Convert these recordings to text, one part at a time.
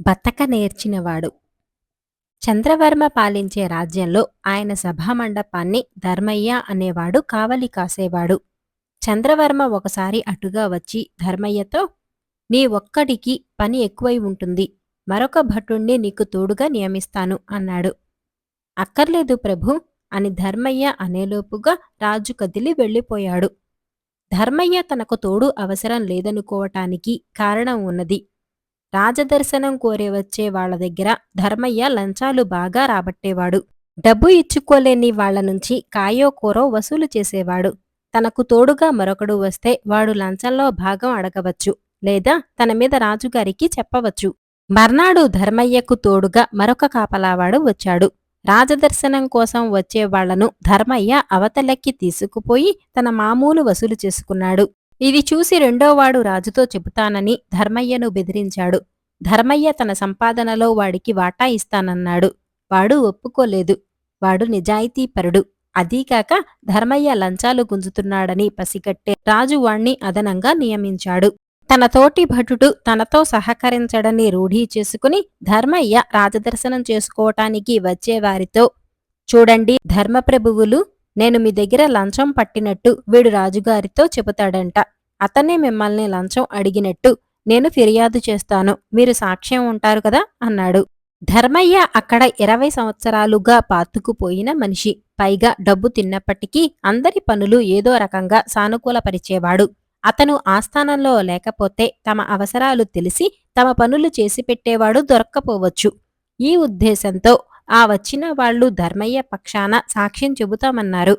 బతక నేర్చినవాడు. చంద్రవర్మ పాలించే రాజ్యంలో ఆయన సభామండపాన్ని ధర్మయ్య అనేవాడు కావలి కాసేవాడు. చంద్రవర్మ ఒకసారి అటుగా వచ్చి ధర్మయ్యతో నీ ఒక్కడికి పని ఎక్కువై ఉంటుంది. మరొక భటుణ్ణి నీకు తోడుగా నియమిస్తాను అన్నాడు. అక్కర్లేదు ప్రభు అని ధర్మయ్య అనేలోపుగా రాజు కదిలి వెళ్ళిపోయాడు. ధర్మయ్య తనకు తోడు అవసరం లేదనుకోవటానికి కారణం ఉన్నది. రాజదర్శనం కోరి వచ్చే వాళ్ళ దగ్గర ధర్మయ్య లంచాలు బాగా రాబట్టేవాడు. డబ్బు ఇచ్చుకోలేని వాళ్ళ నుంచి కాయో కూరో వసూలు చేసేవాడు. తనకు తోడుగా మరొకడు వస్తే వాడు లంచంలో భాగం అడగవచ్చు లేదా తన మీద రాజుగారికి చెప్పవచ్చు. మర్నాడు ధర్మయ్యకు తోడుగా మరొక కాపలావాడు వచ్చాడు. రాజదర్శనం కోసం వచ్చే వాళ్ళను ధర్మయ్య అవతలెక్కి తీసుకుపోయి తన మామూలు వసూలు చేసుకున్నాడు. ఇది చూసి రెండోవాడు రాజుతో చెబుతానని ధర్మయ్యను బెదిరించాడు. ధర్మయ్య తన సంపాదనలో వాడికి వాటా ఇస్తానన్నాడు. వాడు ఒప్పుకోలేదు. వాడు నిజాయితీపరుడు. అదీకాక ధర్మయ్య లంచాలు గుంజుతున్నాడని పసిగట్టే రాజు వాణ్ణి అదనంగా నియమించాడు. తన తోటి భటుడు తనతో సహకరించడని రూఢీ చేసుకుని ధర్మయ్య రాజదర్శనం చేసుకోవటానికి వచ్చేవారితో చూడండి ధర్మప్రభువులు నేను మీ దగ్గర లంచం పట్టినట్టు వీడు రాజుగారితో చెబుతాడంట. అతనే మిమ్మల్ని లంచం అడిగినట్టు నేను ఫిర్యాదు చేస్తాను. మీరు సాక్ష్యం ఉంటారు కదా? అన్నాడు. ధర్మయ్య అక్కడ ఇరవై సంవత్సరాలుగా పాతుకుపోయిన మనిషి. పైగా డబ్బు తిన్నప్పటికీ అందరి పనులు ఏదో రకంగా సానుకూలపరిచేవాడు. అతను ఆస్థానంలో లేకపోతే తమ అవసరాలు తెలిసి తమ పనులు చేసి పెట్టేవాడు దొరక్కపోవచ్చు. ఈ ఉద్దేశంతో ఆ వచ్చిన వాళ్ళు ధర్మయ్య పక్షాన సాక్ష్యం చెబుతామన్నారు.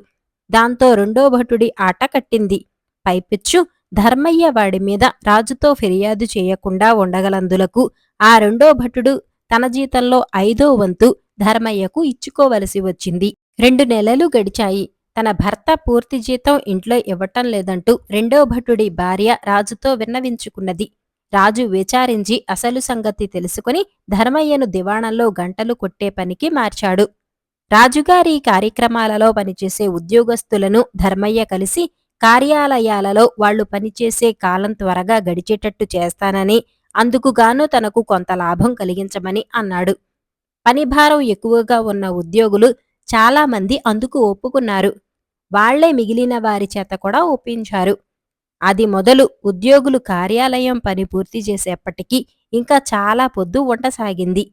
దాంతో రెండో భటుడి ఆట కట్టింది. పైపిచ్చు ధర్మయ్య వాడి మీద రాజుతో ఫిర్యాదు చేయకుండా ఉండగలందులకు ఆ రెండో భటుడు తన జీతంలో ఐదో వంతు ధర్మయ్యకు ఇచ్చుకోవలసి వచ్చింది. రెండు నెలలు గడిచాయి. తన భర్త పూర్తి జీతం ఇంట్లో ఇవ్వటం లేదంటూ రెండో భటుడి భార్య రాజుతో విన్నవించుకున్నది. రాజు విచారించి అసలు సంగతి తెలుసుకుని ధర్మయ్యను దివాణంలో గంటలు కొట్టే పనికి మార్చాడు. రాజుగారి కార్యక్రమాలలో పనిచేసే ఉద్యోగస్తులను ధర్మయ్య కలిసి కార్యాలయాలలో వాళ్ళు పనిచేసే కాలం త్వరగా గడిచేటట్టు చేస్తానని అందుకుగాను తనకు కొంత లాభం కలిగించమని అన్నాడు. పనిభారం ఎక్కువగా ఉన్న ఉద్యోగులు చాలామంది అందుకు ఒప్పుకున్నారు. వాళ్ళే మిగిలిన వారి చేత కూడా ఒప్పించారు. అది మొదలు ఉద్యోగులు కార్యాలయం పని పూర్తి చేసేప్పటికీ ఇంకా చాలా పొద్దు ఉండసాగింది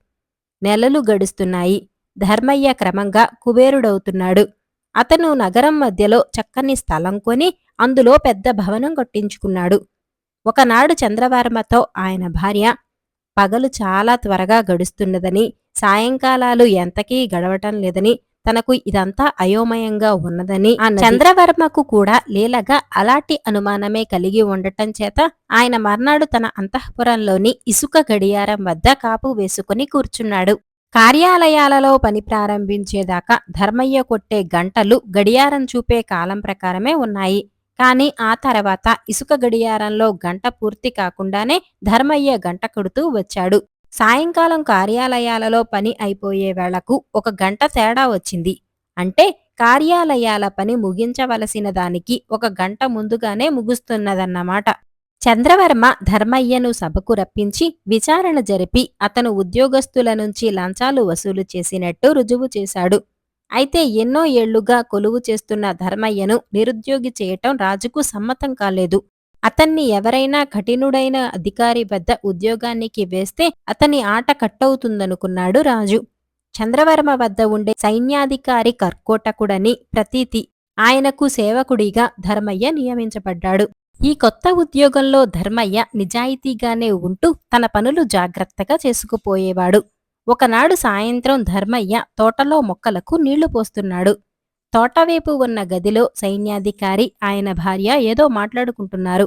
నెలలు గడుస్తున్నాయి. ధర్మయ్య క్రమంగా కుబేరుడవుతున్నాడు. అతను నగరం మధ్యలో చక్కని స్థలం కొని అందులో పెద్ద భవనం కట్టించుకున్నాడు. ఒకనాడు చంద్రవర్మతో ఆయన భార్య పగలు చాలా త్వరగా గడుస్తున్నదని సాయంకాలాలు ఎంతకీ గడవటం లేదని తనకు ఇదంతా అయోమయంగా ఉన్నదని చంద్రవర్మకు కూడా లీలగా అలాంటి అనుమానమే కలిగి ఉండటం చేత ఆయన మర్నాడు తన అంతఃపురంలోని ఇసుక గడియారం వద్ద కాపు వేసుకుని కూర్చున్నాడు. కార్యాలయాలలో పని ప్రారంభించేదాకా ధర్మయ్య కొట్టే గంటలు గడియారం చూపే కాలం ప్రకారమే ఉన్నాయి. కానీ ఆ తర్వాత ఇసుక గడియారంలో గంట పూర్తి కాకుండానే ధర్మయ్య గంట కొడుతూ వచ్చాడు. సాయంకాలం కార్యాలయాలలో పని అయిపోయే వేళకు ఒక గంట తేడా వచ్చింది. అంటే కార్యాలయాల పని ముగించవలసిన దానికి ఒక గంట ముందుగానే ముగుస్తున్నదన్నమాట. చంద్రవర్మ ధర్మయ్యను సభకు రప్పించి విచారణ జరిపి అతను ఉద్యోగస్తుల నుంచి లంచాలు వసూలు చేసినట్టు రుజువు చేశాడు. అయితే ఎన్నో ఏళ్ళుగా కొలువు చేస్తున్న ధర్మయ్యను నిరుద్యోగి చేయటం రాజుకు సమ్మతం కాలేదు. అతన్ని ఎవరైనా కఠినుడైన అధికారి వద్ద ఉద్యోగానికి వేస్తే అతని ఆట కట్టవుతుందనుకున్నాడు రాజు. చంద్రవర్మ వద్ద ఉండే సైన్యాధికారి కర్కోటకుడని ప్రతీతి ఆయనకు సేవకుడిగా ధర్మయ్య నియమించబడ్డాడు. ఈ కొత్త ఉద్యోగంలో ధర్మయ్య నిజాయితీగానే ఉంటూ తన పనులు జాగ్రత్తగా చేసుకుపోయేవాడు. ఒకనాడు సాయంత్రం ధర్మయ్య తోటలో మొక్కలకు నీళ్ళు పోస్తున్నాడు. తోటవైపు ఉన్న గదిలో సైన్యాధికారి ఆయన భార్య ఏదో మాట్లాడుకుంటున్నారు.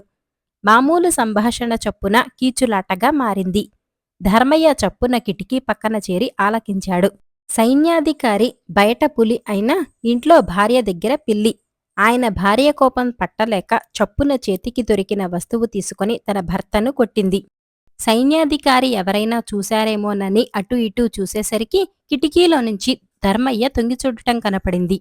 మామూలు సంభాషణ చప్పున కీచులాటగా మారింది. ధర్మయ్య చప్పున కిటికీ పక్కన చేరి ఆలకించాడు. సైన్యాధికారి బయట పులి అయినా ఇంట్లో భార్య దగ్గర పిల్లి. ఆయన భార్య కోపం పట్టలేక చప్పున చేతికి దొరికిన వస్తువు తీసుకుని తన భర్తను కొట్టింది. సైన్యాధికారి ఎవరైనా చూశారేమోనని అటు ఇటూ చూసేసరికి కిటికీలో నుంచి ధర్మయ్య తొంగిచూడటం కనపడింది.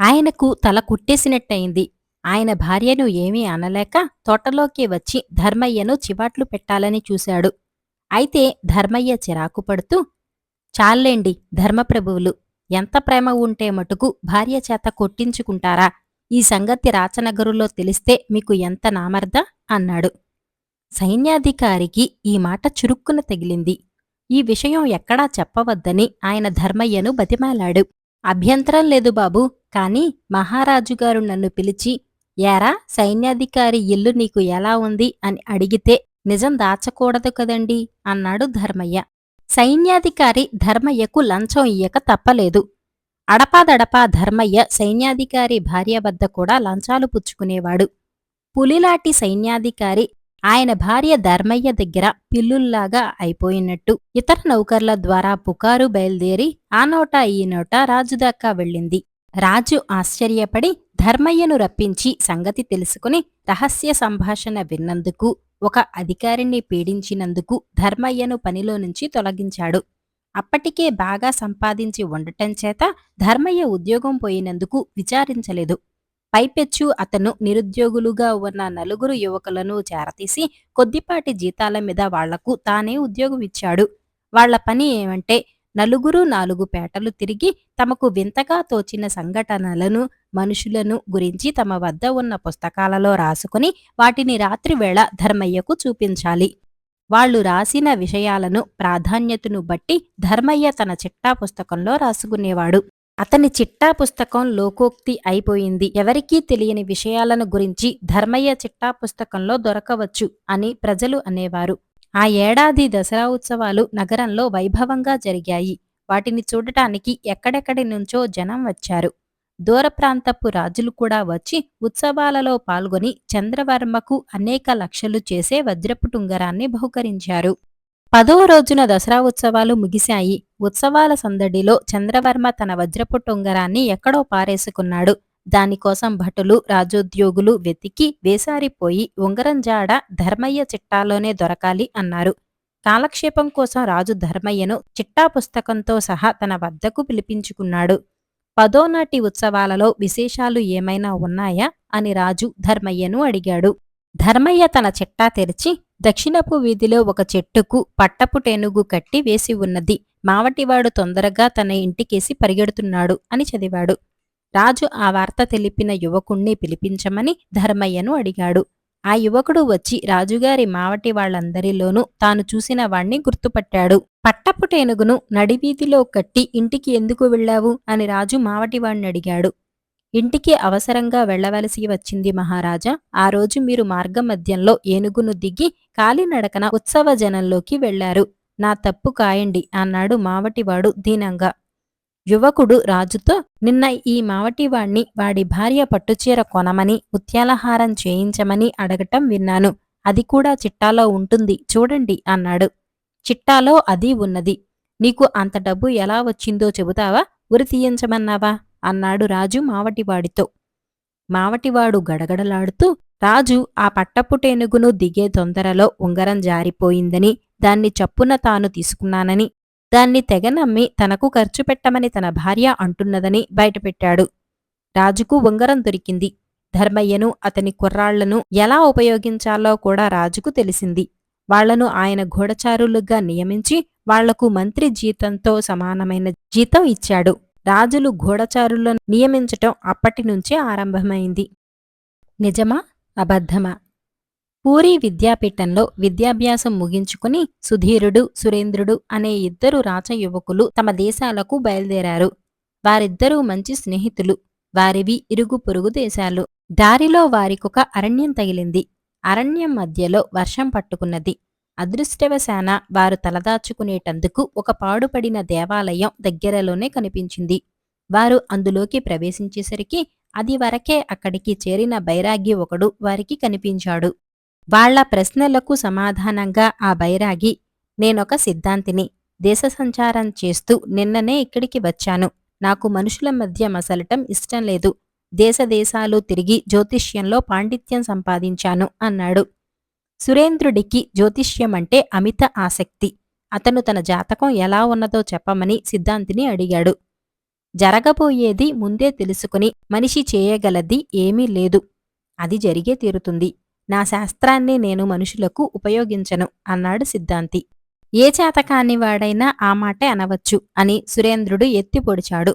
ఆయనకు తల కుట్టేసినట్టయింది. ఆయన భార్యను ఏమీ అనలేక తోటలోకి వచ్చి ధర్మయ్యను చివాట్లు పెట్టాలని చూశాడు. అయితే ధర్మయ్య చిరాకు పడుతూ చాల్లేండి ధర్మప్రభువులు ఎంత ప్రేమ ఉంటే మటుకు భార్య చేత కొట్టించుకుంటారా? ఈ సంగతి రాచనగరులో తెలిస్తే మీకు ఎంత నామర్ద? అన్నాడు. సైన్యాధికారికి ఈ మాట చురుక్కున తగిలింది. ఈ విషయం ఎక్కడా చెప్పవద్దని ఆయన ధర్మయ్యను బతిమాలాడు. అభ్యంతరం లేదు బాబు కాని మహారాజుగారు నన్ను పిలిచి ఏరా సైన్యాధికారి ఇల్లు నీకు ఎలా ఉంది? అని అడిగితే నిజం దాచకూడదు కదండి అన్నాడు ధర్మయ్య. సైన్యాధికారి ధర్మయ్యకు లంచం ఇయ్యక తప్పలేదు. అడపాదడపా ధర్మయ్య సైన్యాధికారి భార్య వద్ద కూడా లంచాలు పుచ్చుకునేవాడు. పులిలాటి సైన్యాధికారి ఆయన భార్య ధర్మయ్య దగ్గర పిల్లుల్లాగా అయిపోయినట్టు ఇతర నౌకర్ల ద్వారా పుకారు బయలుదేరి ఆ నోట ఈ నోట రాజుదాకా వెళ్ళింది. రాజు ఆశ్చర్యపడి ధర్మయ్యను రప్పించి సంగతి తెలుసుకుని రహస్య సంభాషణ విన్నందుకు ఒక అధికారిని పీడించినందుకు ధర్మయ్యను పనిలో నుంచి తొలగించాడు. అప్పటికే బాగా సంపాదించి ఉండటం చేత ధర్మయ్య ఉద్యోగం పోయినందుకు విచారించలేదు. పైపెచ్చు అతను నిరుద్యోగులుగా ఉన్న నలుగురు యువకులను చేరతీసి కొద్దిపాటి జీతాల మీద వాళ్ళకు తానే ఉద్యోగం ఇచ్చాడు. వాళ్ళ పని ఏమంటే నలుగురు నాలుగు పేటలు తిరిగి తమకు వింతగా తోచిన సంఘటనలను మనుషులను గురించి తమ వద్ద ఉన్న పుస్తకాలలో రాసుకుని వాటిని రాత్రివేళ ధర్మయ్యకు చూపించాలి. వాళ్ళు రాసిన విషయాలను ప్రాధాన్యతను బట్టి ధర్మయ్య తన చిట్టా పుస్తకంలో రాసుకునేవాడు. అతని చిట్టా పుస్తకం లోకోక్తి అయిపోయింది. ఎవరికీ తెలియని విషయాలను గురించి ధర్మయ్య చిట్టా పుస్తకంలో దొరకవచ్చు అని ప్రజలు అనేవారు. ఆ ఏడాది దసరా ఉత్సవాలు నగరంలో వైభవంగా జరిగాయి. వాటిని చూడటానికి ఎక్కడెక్కడి నుంచో జనం వచ్చారు. దూర ప్రాంతపు రాజులు కూడా వచ్చి ఉత్సవాలలో పాల్గొని చంద్రవర్మకు అనేక లక్షలు చేసే వజ్రపు టుంగరాన్ని బహుకరించారు. పదో రోజున దసరా ఉత్సవాలు ముగిశాయి. ఉత్సవాల సందడిలో చంద్రవర్మ తన వజ్రపు టొంగరాన్ని ఎక్కడో పారేసుకున్నాడు. దానికోసం భటులు రాజోద్యోగులు వెతికి వేసారిపోయి ఉంగరం జాడ ధర్మయ్య చిట్టాలోనే దొరకాలి అన్నారు. కాలక్షేపం కోసం రాజు ధర్మయ్యను చిట్టా పుస్తకంతో సహా తన వద్దకు పిలిపించుకున్నాడు. పదోనాటి ఉత్సవాలలో విశేషాలు ఏమైనా ఉన్నాయా? అని రాజు ధర్మయ్యను అడిగాడు. ధర్మయ్య తన చిట్టా తెరిచి దక్షిణపు వీధిలో ఒక చెట్టుకు పట్టపు టేనుగు కట్టి వేసి ఉన్నది. మావటివాడు తొందరగా తన ఇంటికేసి పరిగెడుతున్నాడు అని చదివాడు. రాజు ఆ వార్త తెలిపిన యువకుణ్ణి పిలిపించమని ధర్మయ్యను అడిగాడు. ఆ యువకుడు వచ్చి రాజుగారి మావటి వాళ్ళందరిలోనూ తాను చూసిన వాణ్ణి గుర్తుపట్టాడు. పట్టపుటేనుగును నడివీధిలో కట్టి ఇంటికి ఎందుకు వెళ్ళావు? అని రాజు మావటివాణ్ణి అడిగాడు. ఇంటికి అవసరంగా వెళ్ళవలసి వచ్చింది మహారాజా. ఆ రోజు మీరు మార్గమధ్యంలో ఏనుగును దిగి కాలినడకన ఉత్సవ జనంలోకి వెళ్ళారు నా తప్పు కాయండి అన్నాడు మావటివాడు దీనంగా. యువకుడు రాజుతో నిన్న ఈ మావటివాణ్ణి వాడి భార్య పట్టుచీర కొనమని ముత్యాలహారం చేయించమని అడగటం విన్నాను. అది కూడా చిట్టాలో ఉంటుంది చూడండి అన్నాడు. చిట్టాలో అది ఉన్నది. నీకు అంత డబ్బు ఎలా వచ్చిందో చెబుతావా? ఉరి తీయించమన్నావా? అన్నాడు రాజు మావటివాడితో. మావటివాడు గడగడలాడుతూ రాజు ఆ పట్టపుటేనుగును దిగే తొందరలో ఉంగరం జారిపోయిందని దాన్ని చప్పున తాను తీసుకున్నానని దాన్ని తెగ నమ్మి తనకు ఖర్చు పెట్టమని తన భార్య అంటున్నదని బయటపెట్టాడు. రాజుకు ఉంగరం దొరికింది. ధర్మయ్యను అతని కుర్రాళ్ళను ఎలా ఉపయోగించాలో కూడా రాజుకు తెలిసింది. వాళ్ళను ఆయన గూఢచారులుగా నియమించి వాళ్ళకు మంత్రి జీతంతో సమానమైన జీతం ఇచ్చాడు. రాజులు గూఢచారులను నియమించటం అప్పటి నుంచే ఆరంభమైంది. నిజమా? అబద్ధమా? పూరి విద్యాపీఠంలో విద్యాభ్యాసం ముగించుకుని సుధీరుడు సురేంద్రుడు అనే ఇద్దరు రాచ యువకులు తమ దేశాలకు బయలుదేరారు. వారిద్దరూ మంచి స్నేహితులు. వారివి ఇరుగు పొరుగు దేశాలు. దారిలో వారికొక అరణ్యం తగిలింది. అరణ్యం మధ్యలో వర్షం పట్టుకున్నది. అదృష్టవశాన వారు తలదాచుకునేటందుకు ఒక పాడుపడిన దేవాలయం దగ్గరలోనే కనిపించింది. వారు అందులోకి ప్రవేశించేసరికి అది వరకే అక్కడికి చేరిన బైరాగి ఒకడు వారికి కనిపించాడు. వాళ్ళ ప్రశ్నలకు సమాధానంగా ఆ బైరాగి నేనొక సిద్ధాంతిని దేశ సంచారం చేస్తూ నిన్ననే ఇక్కడికి వచ్చాను. నాకు మనుషుల మధ్య మసలటం ఇష్టం లేదు. దేశదేశాలు తిరిగి జ్యోతిష్యంలో పాండిత్యం సంపాదించాను అన్నాడు. సురేంద్రుడికి జ్యోతిష్యమంటే అమిత ఆసక్తి. అతను తన జాతకం ఎలా ఉన్నదో చెప్పమని సిద్ధాంతిని అడిగాడు. జరగబోయేది ముందే తెలుసుకుని మనిషి చేయగలది ఏమీ లేదు. అది జరిగే తీరుతుంది. నా శాస్త్రాన్ని నేను మనుషులకు ఉపయోగించను అన్నాడు సిద్ధాంతి. ఏ చేతకాని వాడైనా ఆ మాటే అనవచ్చు అని సురేంద్రుడు ఎత్తి పొడిచాడు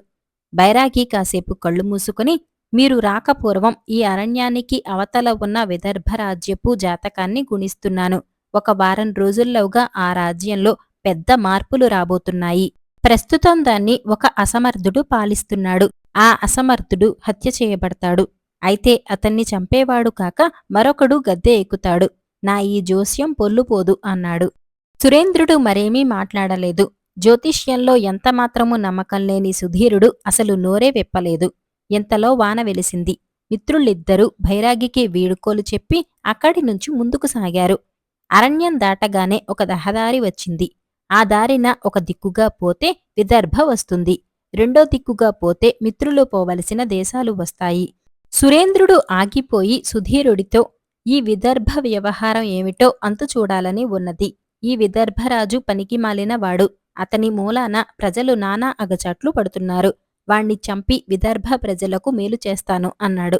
బైరాగి కాసేపు కళ్ళు మూసుకుని మీరు రాకపూర్వం ఈ అరణ్యానికి అవతల ఉన్న విదర్భరాజ్యపు జాతకాన్ని గుణిస్తున్నాను. ఒక వారం రోజుల్లోగా ఆ రాజ్యంలో పెద్ద మార్పులు రాబోతున్నాయి. ప్రస్తుతం దాన్ని ఒక అసమర్థుడు పాలిస్తున్నాడు. ఆ అసమర్థుడు హత్య చేయబడతాడు. అయితే అతన్ని చంపేవాడు కాక మరొకడు గద్దె ఎక్కుతాడు. నా ఈ జోస్యం పొల్లుపోదు అన్నాడు. సురేంద్రుడు మరేమీ మాట్లాడలేదు. జ్యోతిష్యంలో ఎంతమాత్రమూ నమ్మకం లేని సుధీరుడు అసలు నోరే విప్పలేదు. ఇంతలో వాన వెలిసింది. మిత్రులిద్దరూ భైరాగికి వీడుకోలు చెప్పి అక్కడి నుంచి ముందుకు సాగారు. అరణ్యం దాటగానే ఒక రహదారి వచ్చింది. ఆ దారిన ఒక దిక్కుగా పోతే విదర్భ వస్తుంది. రెండో దిక్కుగా పోతే మిత్రులు పోవలసిన దేశాలు వస్తాయి. సురేంద్రుడు ఆగిపోయి సుధీరుడితో ఈ విదర్భ వ్యవహారం ఏమిటో అంతు చూడాలని ఉన్నది. ఈ విదర్భరాజు పనికి మాలినవాడు అతని మూలాన ప్రజలు నానా అగచాట్లు పడుతున్నారు. వాణ్ణి చంపి విదర్భ ప్రజలకు మేలు చేస్తాను అన్నాడు.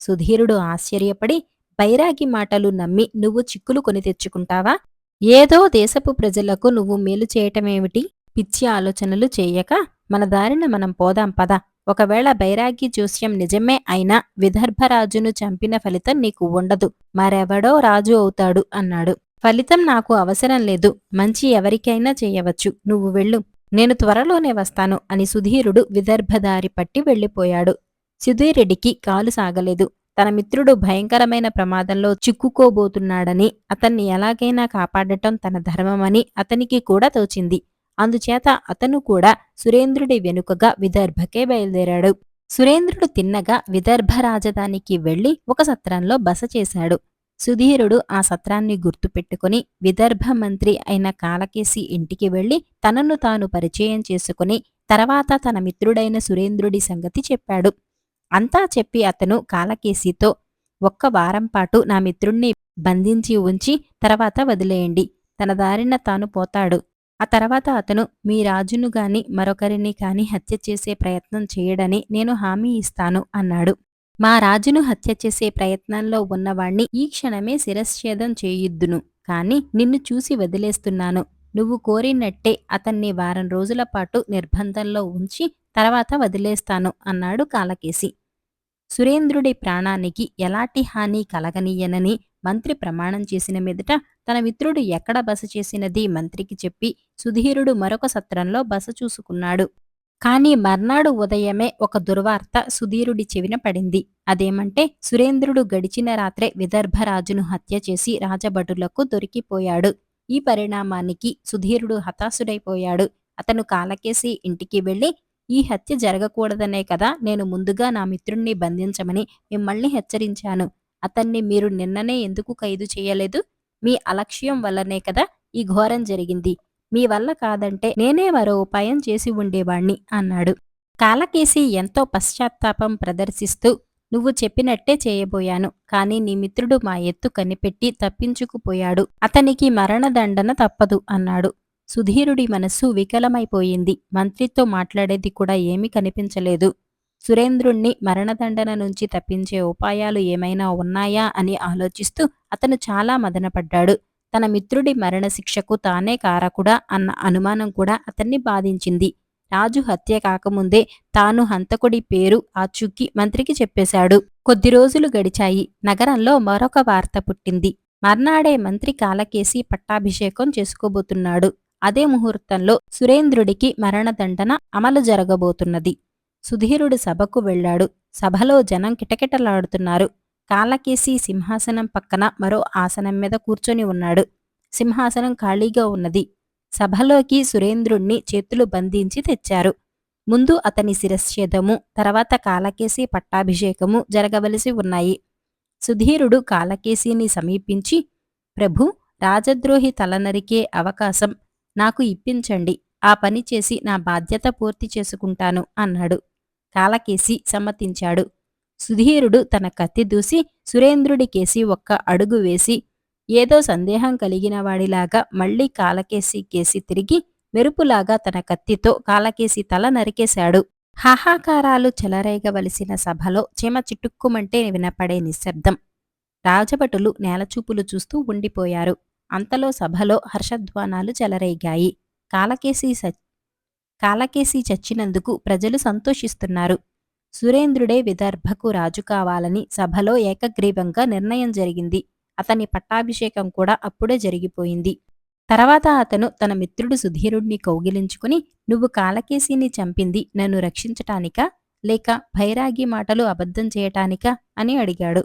సుధీరుడు ఆశ్చర్యపడి బైరాగి మాటలు నమ్మి నువ్వు చిక్కులు కొని తెచ్చుకుంటావా? ఏదో దేశపు ప్రజలకు నువ్వు మేలు చేయటమేమిటి? పిచ్చి ఆలోచనలు చేయక? మన దారిన మనం పోదాం పద. ఒకవేళ బైరాగి జోస్యం నిజమే అయినా విదర్భరాజును చంపిన ఫలితం నీకు ఉండదు. మరెవడో రాజు అవుతాడు అన్నాడు. ఫలితం నాకు అవసరం లేదు. మంచి ఎవరికైనా చేయవచ్చు. నువ్వు వెళ్ళు. నేను త్వరలోనే వస్తాను అని సుధీరుడు విదర్భదారి పట్టి వెళ్ళిపోయాడు. సుధీరుడికి కాలు సాగలేదు. తన మిత్రుడు భయంకరమైన ప్రమాదంలో చిక్కుకోబోతున్నాడని అతన్ని ఎలాగైనా కాపాడటం తన ధర్మమని అతనికి కూడా తోచింది. అందుచేత అతను కూడా సురేంద్రుడి వెనుకగా విదర్భకే బయలుదేరాడు. సురేంద్రుడు తిన్నగా విదర్భ రాజధానికి వెళ్ళి ఒక సత్రంలో బస చేశాడు. సుధీరుడు ఆ సత్రాన్ని గుర్తుపెట్టుకుని విదర్భ మంత్రి అయిన కాలకేసి ఇంటికి వెళ్ళి తనను తాను పరిచయం చేసుకుని తర్వాత తన మిత్రుడైన సురేంద్రుడి సంగతి చెప్పాడు. అంతా చెప్పి అతను కాలకేసితో ఒక్క వారం పాటు నా మిత్రుణ్ణి బంధించి ఉంచి తర్వాత వదిలేయండి. తన దారిన తాను పోతాడు. ఆ తర్వాత అతను మీ రాజును గాని మరొకరిని కాని హత్య చేసే ప్రయత్నం చేయడని నేను హామీ ఇస్తాను అన్నాడు. మా రాజును హత్య చేసే ప్రయత్నంలో ఉన్నవాణ్ణి ఈ క్షణమే శిరశ్ఛేదం చేయుద్దును. కాని నిన్ను చూసి వదిలేస్తున్నాను. నువ్వు కోరినట్టే అతన్ని వారం రోజుల పాటు నిర్బంధంలో ఉంచి తర్వాత వదిలేస్తాను అన్నాడు కాలకేసి. సురేంద్రుడి ప్రాణానికి ఎలాంటి హాని కలగనీయనని మంత్రి ప్రమాణం చేసిన మీదట తన మిత్రుడు ఎక్కడ బస చేసినది మంత్రికి చెప్పి సుధీరుడు మరొక సత్రంలో బస చూసుకున్నాడు. కాని మర్నాడు ఉదయమే ఒక దుర్వార్త సుధీరుడి చెవిన పడింది. అదేమంటే సురేంద్రుడు గడిచిన రాత్రే విదర్భరాజును హత్య చేసి రాజభటులకు దొరికిపోయాడు. ఈ పరిణామానికి సుధీరుడు హతాశుడైపోయాడు. అతను కాలకేసి ఇంటికి వెళ్ళి ఈ హత్య జరగకూడదనే కదా నేను ముందుగా నా మిత్రుణ్ణి బంధించమని మిమ్మల్ని హెచ్చరించాను. అతన్ని మీరు నిన్ననే ఎందుకు ఖైదు చేయలేదు? మీ అలక్ష్యం వల్లనే కదా ఈ ఘోరం జరిగింది. మీ వల్ల కాదంటే నేనే మరో ఉపాయం చేసి ఉండేవాణ్ణి అన్నాడు. కాలకేసి ఎంతో పశ్చాత్తాపం ప్రదర్శిస్తూ నువ్వు చెప్పినట్టే చేయబోయాను కాని నీ మిత్రుడు మా ఎత్తు కనిపెట్టి తప్పించుకుపోయాడు. అతనికి మరణదండన తప్పదు అన్నాడు. సుధీరుడి మనస్సు వికలమైపోయింది. మంత్రితో మాట్లాడేది కూడా ఏమీ కనిపించలేదు. సురేంద్రుణ్ణి మరణదండన నుంచి తప్పించే ఉపాయాలు ఏమైనా ఉన్నాయా అని ఆలోచిస్తూ అతను చాలా మదనపడ్డాడు. తన మిత్రుడి మరణశిక్షకు తానే కారకుడా అన్న అనుమానం కూడా అతన్ని బాధించింది. రాజు హత్య కాకముందే తాను హంతకుడి పేరు ఆచూకీ మంత్రికి చెప్పేశాడు. కొద్ది రోజులు గడిచాయి. నగరంలో మరొక వార్త పుట్టింది. మర్నాడే మంత్రి కాలకేసి పట్టాభిషేకం చేసుకోబోతున్నాడు. అదే ముహూర్తంలో సురేంద్రుడికి మరణదండన అమలు జరగబోతున్నది. సుధీరుడు సభకు వెళ్ళాడు. సభలో జనం కిటకిటలాడుతున్నారు. కాలకేసి సింహాసనం పక్కన మరో ఆసనం మీద కూర్చొని ఉన్నాడు. సింహాసనం ఖాళీగా ఉన్నది. సభలోకి సురేంద్రుణ్ణి చేతులు బంధించి తెచ్చారు. ముందు అతని శిరశ్ఛేదము తర్వాత కాలకేసి పట్టాభిషేకము జరగవలసి ఉన్నాయి. సుధీరుడు కాలకేసిని సమీపించి ప్రభు రాజద్రోహి తలనరికే అవకాశం నాకు ఇప్పించండి. ఆ పని చేసి నా బాధ్యత పూర్తి చేసుకుంటాను అన్నాడు. కాలకేసి సమ్మతించాడు. సుధీరుడు తన కత్తి దూసి సురేంద్రుడికేసి ఒక్క అడుగు వేసి ఏదో సందేహం కలిగిన వాడిలాగా మళ్ళీ కాలకేసి కేసి తిరిగి మెరుపులాగా తన కత్తితో కాలకేసి తల నరికేశాడు. హాహాకారాలు చెలరేగవలసిన సభలో చీమ చిటుక్కుమంటే వినపడే నిశ్శబ్దం. రాజభటులు నేలచూపులు చూస్తూ ఉండిపోయారు. అంతలో సభలో హర్షధ్వానాలు చెలరేగాయి. కాలకేసి కాలకేసి చచ్చినందుకు ప్రజలు సంతోషిస్తున్నారు. సురేంద్రుడే విదర్భకు రాజు కావాలని సభలో ఏకగ్రీవంగా నిర్ణయం జరిగింది. అతని పట్టాభిషేకం కూడా అప్పుడే జరిగిపోయింది. తర్వాత అతను తన మిత్రుడు సుధీరుణ్ణి కౌగిలించుకుని నువ్వు కాలకేశిని చంపింది నన్ను రక్షించటానికా? లేక భైరాగి మాటలు అబద్ధం చేయటానికా? అని అడిగాడు.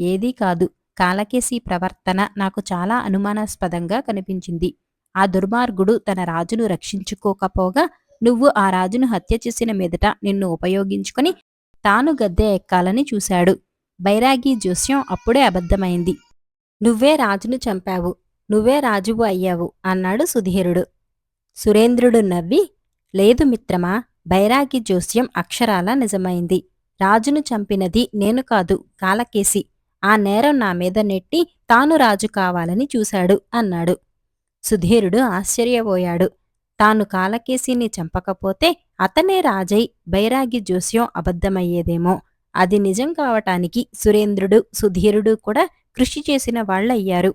ఏదీ కాదు. కాలకేశి ప్రవర్తన నాకు చాలా అనుమానాస్పదంగా కనిపించింది. ఆ దుర్మార్గుడు తన రాజును రక్షించుకోకపోగా నువ్వు ఆ రాజును హత్య చేసిన మీదట నిన్ను ఉపయోగించుకుని తాను గద్దె ఎక్కాలని చూశాడు. బైరాగి జోస్యం అప్పుడే అబద్ధమైంది. నువ్వే రాజును చంపావు. నువ్వే రాజువు అయ్యావు అన్నాడు సుధీరుడు. సురేంద్రుడు నవ్వి లేదు మిత్రమా బైరాగి జోస్యం అక్షరాల నిజమైంది. రాజును చంపినది నేను కాదు కాలకేసి. ఆ నేరం నా మీద నెట్టి తాను రాజు కావాలని చూశాడు అన్నాడు. సుధీరుడు ఆశ్చర్యపోయాడు. తాను కాలకేసిని చంపకపోతే అతనే రాజై బైరాగి జోస్యం అబద్ధమయ్యేదేమో. అది నిజం కావటానికి సురేంద్రుడు సుధీరుడు కూడా కృషి చేసిన వాళ్ళయ్యారు.